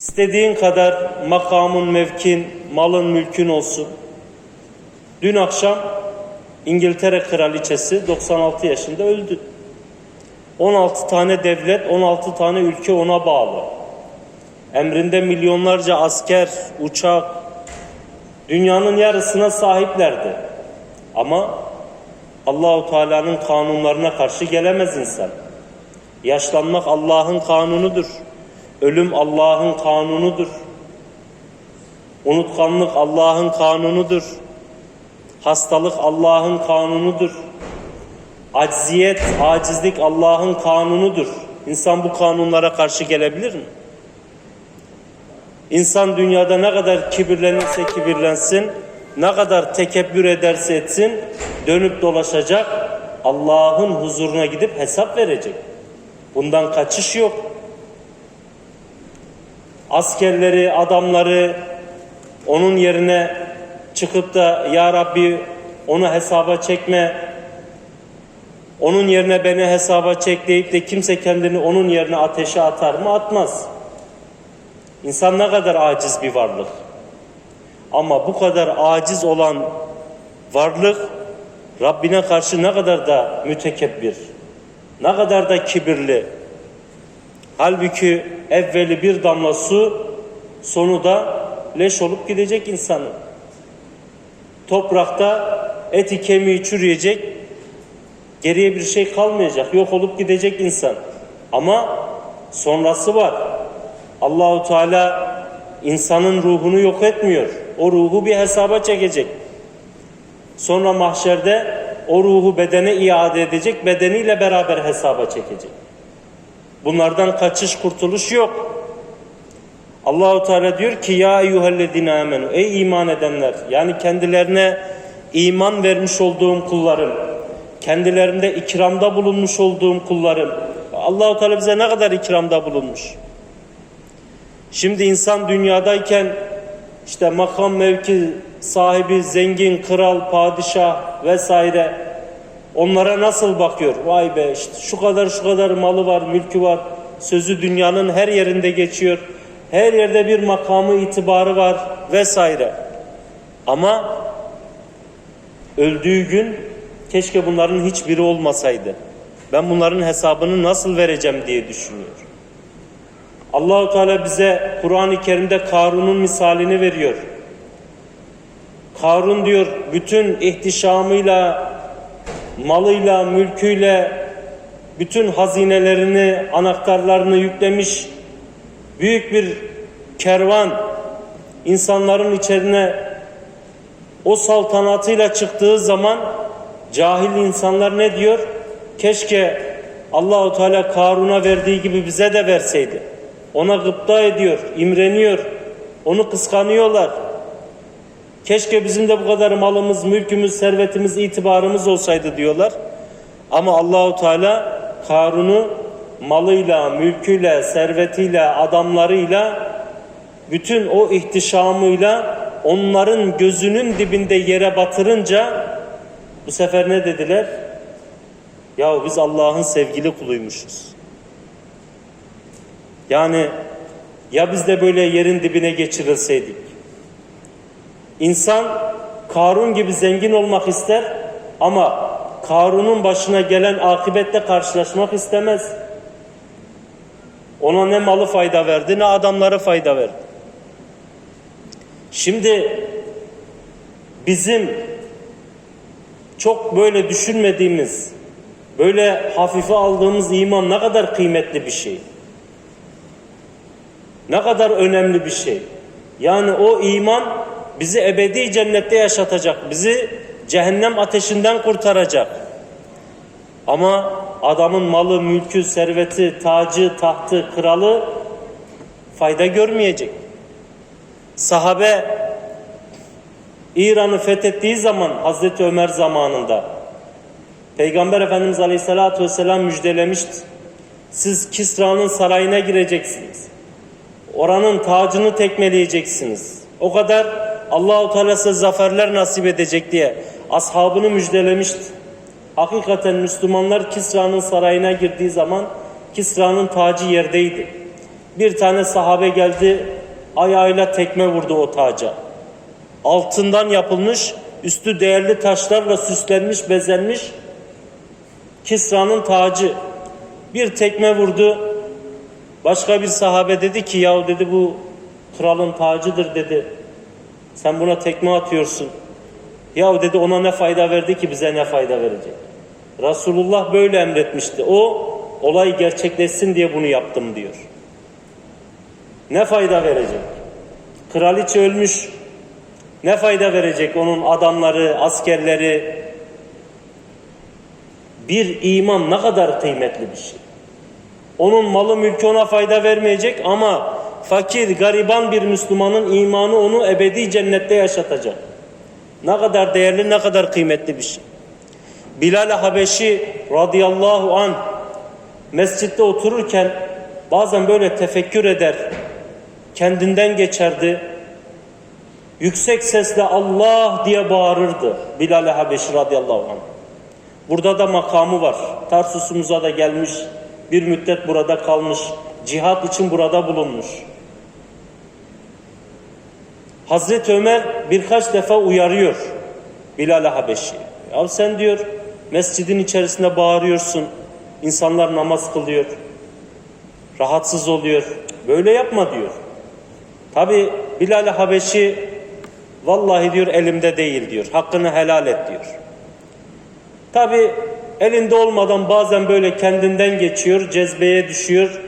İstediğin kadar makamın, mevkin, malın, mülkün olsun. Dün akşam İngiltere kraliçesi 96 yaşında öldü. 16 tane devlet, 16 tane ülke ona bağlı. Emrinde milyonlarca asker, uçak, dünyanın yarısına sahiplerdi. Ama Allahu Teala'nın kanunlarına karşı gelemez insan. Yaşlanmak Allah'ın kanunudur. Ölüm Allah'ın kanunudur. Unutkanlık Allah'ın kanunudur. Hastalık Allah'ın kanunudur. Acziyet, acizlik Allah'ın kanunudur. İnsan bu kanunlara karşı gelebilir mi? İnsan dünyada ne kadar kibirlenirse kibirlensin, ne kadar tekebbür ederse etsin, dönüp dolaşacak, Allah'ın huzuruna gidip hesap verecek. Bundan kaçış yok. Askerleri, adamları onun yerine çıkıp da Ya Rabbi onu hesaba çekme, onun yerine beni hesaba çek deyip de kimse kendini onun yerine ateşe atar mı? Atmaz. İnsan ne kadar aciz bir varlık. Ama bu kadar aciz olan varlık Rabbine karşı ne kadar da mütekebbir, ne kadar da kibirli. Halbuki evveli bir damla su, sonu da leş olup gidecek insanın. Toprakta eti kemiği çürüyecek, geriye bir şey kalmayacak, yok olup gidecek insan. Ama sonrası var. Allahu Teala insanın ruhunu yok etmiyor. O ruhu bir hesaba çekecek. Sonra mahşerde o ruhu bedene iade edecek, bedeniyle beraber hesaba çekecek. Bunlardan kaçış kurtuluş yok. Allahu Teala diyor ki ya eyyuhellezine amenu ey iman edenler yani kendilerine iman vermiş olduğum kullarım kendilerinde ikramda bulunmuş olduğum kullarım Allahu Teala bize ne kadar ikramda bulunmuş. Şimdi insan dünyadayken işte makam mevki sahibi, zengin, kral, padişah vesaire onlara nasıl bakıyor? Vay be işte şu kadar şu kadar malı var, mülkü var. Sözü dünyanın her yerinde geçiyor. Her yerde bir makamı, itibarı var vesaire. Ama öldüğü gün keşke bunların hiçbiri olmasaydı. Ben bunların hesabını nasıl vereceğim diye düşünüyor. Allahu Teala bize Kur'an-ı Kerim'de Karun'un misalini veriyor. Karun diyor bütün ihtişamıyla, malıyla, mülküyle, bütün hazinelerini, anahtarlarını yüklemiş büyük bir kervan insanların içerine o saltanatıyla çıktığı zaman cahil insanlar ne diyor? Keşke Allahu Teala Karun'a verdiği gibi bize de verseydi. Ona gıpta ediyor, imreniyor. Onu kıskanıyorlar. Keşke bizim de bu kadar malımız, mülkümüz, servetimiz, itibarımız olsaydı diyorlar. Ama Allahu Teala Karun'u malıyla, mülküyle, servetiyle, adamlarıyla bütün o ihtişamıyla onların gözünün dibinde yere batırınca bu sefer ne dediler? Ya biz Allah'ın sevgili kuluymuşuz. Yani ya biz de böyle yerin dibine geçirilseydik. İnsan Karun gibi zengin olmak ister ama Karun'un başına gelen akıbette karşılaşmak istemez. Ona ne malı fayda verdi ne adamları fayda verdi. Şimdi bizim çok böyle düşünmediğimiz, böyle hafife aldığımız iman ne kadar kıymetli bir şey. Ne kadar önemli bir şey. Yani o iman bizi ebedi cennette yaşatacak. Bizi cehennem ateşinden kurtaracak. Ama adamın malı, mülkü, serveti, tacı, tahtı, kralı fayda görmeyecek. Sahabe İran'ı fethettiği zaman Hazreti Ömer zamanında Peygamber Efendimiz Aleyhisselatü Vesselam müjdelemişti. Siz Kisra'nın sarayına gireceksiniz. Oranın tacını tekmeleyeceksiniz. O kadar Allahu Teala size zaferler nasip edecek diye ashabını müjdelemişti. Hakikaten Müslümanlar Kisra'nın sarayına girdiği zaman Kisra'nın tacı yerdeydi. Bir tane sahabe geldi, ayağıyla tekme vurdu o taca. Altından yapılmış, üstü değerli taşlarla süslenmiş, bezenmiş Kisra'nın tacı. Bir tekme vurdu. Başka bir sahabe dedi ki yahu dedi bu kralın tacıdır dedi. Sen buna tekme atıyorsun. Yahu dedi ona ne fayda verdi ki bize ne fayda verecek. Resulullah böyle emretmişti. O olay gerçekleşsin diye bunu yaptım diyor. Ne fayda verecek? Kraliçe ölmüş. Ne fayda verecek onun adamları, askerleri? Bir iman ne kadar kıymetli bir şey. Onun malı mülkü ona fayda vermeyecek ama fakir, gariban bir Müslümanın imanı onu ebedi cennette yaşatacak. Ne kadar değerli, ne kadar kıymetli bir şey. Bilal Habeşi radıyallahu an mescitte otururken bazen böyle tefekkür eder, kendinden geçerdi. Yüksek sesle Allah diye bağırırdı Bilal Habeşi radıyallahu anh. Burada da makamı var. Tarsus'umuza da gelmiş, bir müddet burada kalmış, cihat için burada bulunmuş. Hazreti Ömer birkaç defa uyarıyor Bilal Habeşi. Ya sen diyor mescidin içerisinde bağırıyorsun, insanlar namaz kılıyor, rahatsız oluyor. Böyle yapma diyor. Tabi Bilal Habeşi vallahi diyor elimde değil diyor. Hakkını helal et diyor. Tabi elinde olmadan bazen böyle kendinden geçiyor, cezbeye düşüyor.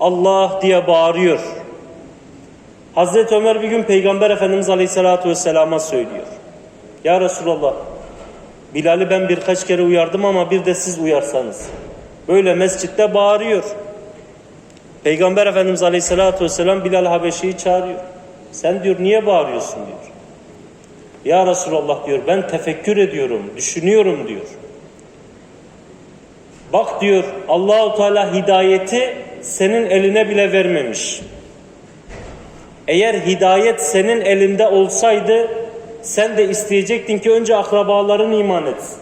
Allah diye bağırıyor. Hazreti Ömer bir gün Peygamber Efendimiz Aleyhisselatü Vesselam'a söylüyor. Ya Resulallah Bilal'i ben birkaç kere uyardım ama bir de siz uyarsanız. Böyle mescitte bağırıyor. Peygamber Efendimiz Aleyhisselatü Vesselam Bilal Habeşi'yi çağırıyor. Sen diyor niye bağırıyorsun diyor. Ya Resulallah diyor ben tefekkür ediyorum, düşünüyorum diyor. Bak diyor Allahu Teala hidayeti senin eline bile vermemiş. Eğer hidayet senin elinde olsaydı sen de isteyecektin ki önce akrabaların iman etsin.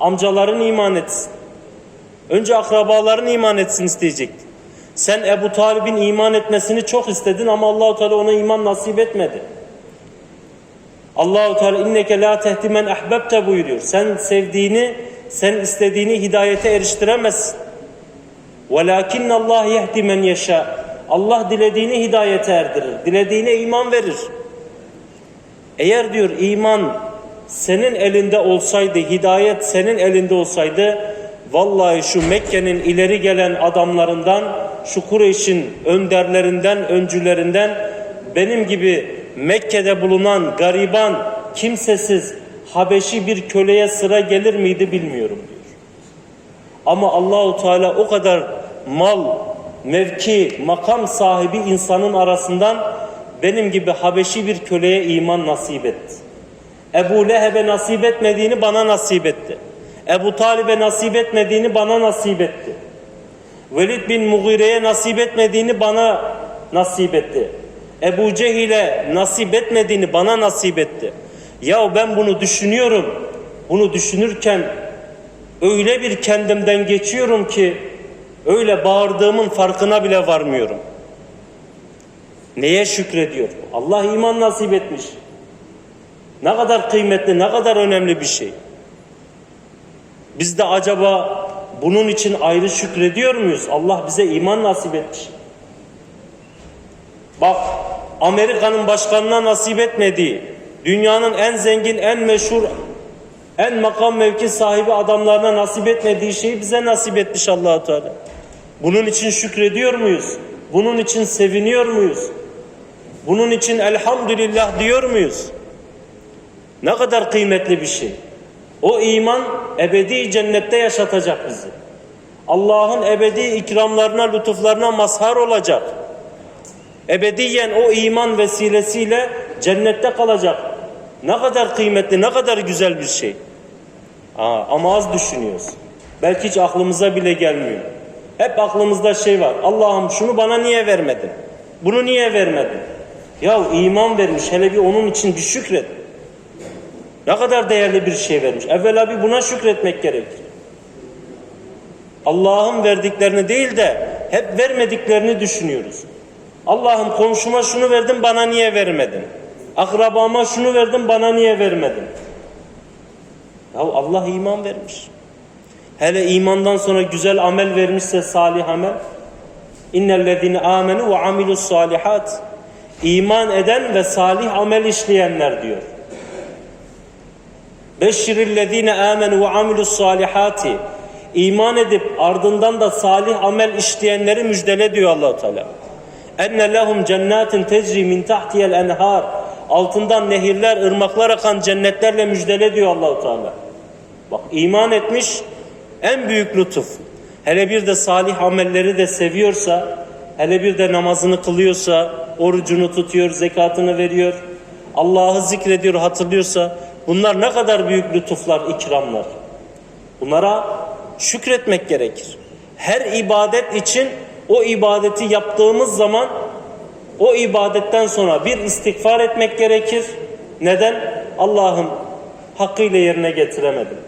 Amcaların iman etsin. Önce akrabaların iman etsin isteyecektin. Sen Ebu Talib'in iman etmesini çok istedin ama Allahu Teala ona iman nasip etmedi. Allahu Teala inneke la tehdi men ahbabte buyuruyor. Sen sevdiğini, sen istediğini hidayete eriştiremezsin. Velakin Allah yehdi men yeşâ. Allah dilediğini hidayete erdirir. Dilediğine iman verir. Eğer diyor iman senin elinde olsaydı, hidayet senin elinde olsaydı vallahi şu Mekke'nin ileri gelen adamlarından, şu Kureyş'in önderlerinden, öncülerinden benim gibi Mekke'de bulunan gariban, kimsesiz, Habeşi bir köleye sıra gelir miydi bilmiyorum diyor. Ama Allahu Teala o kadar mal, mevki, makam sahibi insanın arasından benim gibi Habeşi bir köleye iman nasip etti. Ebu Leheb'e nasip etmediğini bana nasip etti. Ebu Talib'e nasip etmediğini bana nasip etti. Velid bin Mughire'ye nasip etmediğini bana nasip etti. Ebu Cehil'e nasip etmediğini bana nasip etti. Ya ben bunu düşünüyorum. Bunu düşünürken öyle bir kendimden geçiyorum ki öyle bağırdığımın farkına bile varmıyorum. Neye şükrediyor? Allah iman nasip etmiş. Ne kadar kıymetli, ne kadar önemli bir şey. Biz de acaba bunun için ayrı şükrediyor muyuz? Allah bize iman nasip etmiş. Bak Amerika'nın başkanına nasip etmediği, dünyanın en zengin, en meşhur, en makam mevki sahibi adamlarına nasip etmediği şeyi bize nasip etmiş Allahu Teala. Bunun için şükrediyor muyuz? Bunun için seviniyor muyuz? Bunun için elhamdülillah diyor muyuz? Ne kadar kıymetli bir şey. O iman ebedi cennette yaşatacak bizi. Allah'ın ebedi ikramlarına, lütuflarına mazhar olacak. Ebediyen o iman vesilesiyle cennette kalacak. Ne kadar kıymetli, ne kadar güzel bir şey. Aa, ama az düşünüyoruz. Belki hiç aklımıza bile gelmiyor. Hep aklımızda şey var. Allah'ım şunu bana niye vermedin? Bunu niye vermedin? Ya iman vermiş. Hele bir onun için bir şükret. Ne kadar değerli bir şey vermiş. Evvela bir buna şükretmek gerekir. Allah'ın verdiklerini değil de hep vermediklerini düşünüyoruz. Allah'ım komşuma şunu verdin bana niye vermedin? Akrabama şunu verdin bana niye vermedin? Ya Allah iman vermiş. Hele imandan sonra güzel amel vermişse salih amel. İnnellezine amenu ve amilus salihat. İman eden ve salih amel işleyenler diyor. Beşşirillezine amenu ve amilus salihati. İman edip ardından da salih amel işleyenleri müjdele diyor Allah Teala. Enne lehum cennetin tecri min tahtiyel enhar. Altından nehirler, ırmaklar akan cennetlerle müjdele diyor Allah Teala. Bak iman etmiş en büyük lütuf. Hele bir de salih amelleri de seviyorsa, hele bir de namazını kılıyorsa, orucunu tutuyor, zekatını veriyor, Allah'ı zikrediyor, hatırlıyorsa bunlar ne kadar büyük lütuflar, ikramlar. Bunlara şükretmek gerekir. Her ibadet için o ibadeti yaptığımız zaman o ibadetten sonra bir istiğfar etmek gerekir. Neden? Allah'ım hakkıyla yerine getiremedim.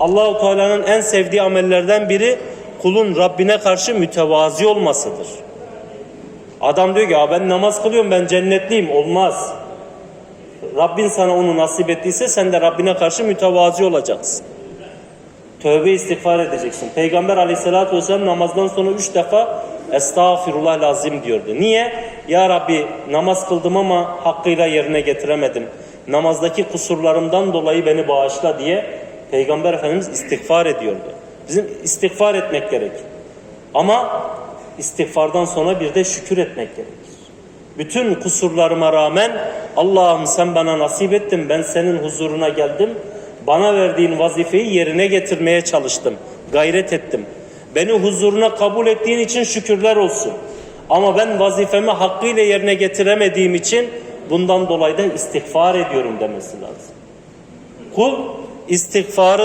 Allahu Teala'nın en sevdiği amellerden biri kulun Rabbine karşı mütevazi olmasıdır. Adam diyor ki ben namaz kılıyorum ben cennetliyim olmaz. Rabbin sana onu nasip ettiyse sen de Rabbine karşı mütevazi olacaksın. Tövbe istiğfar edeceksin. Peygamber aleyhissalatü vesselam namazdan sonra üç defa estağfirullah lazim diyordu. Niye? Ya Rabbi namaz kıldım ama hakkıyla yerine getiremedim. Namazdaki kusurlarımdan dolayı beni bağışla diye Peygamber Efendimiz istiğfar ediyordu. Bizim istiğfar etmek gerekir. Ama istiğfardan sonra bir de şükür etmek gerekir. Bütün kusurlarıma rağmen Allah'ım sen bana nasip ettin ben senin huzuruna geldim. Bana verdiğin vazifeyi yerine getirmeye çalıştım. Gayret ettim. Beni huzuruna kabul ettiğin için şükürler olsun. Ama ben vazifemi hakkıyla yerine getiremediğim için bundan dolayı da istiğfar ediyorum demesi lazım. Kul istiğfara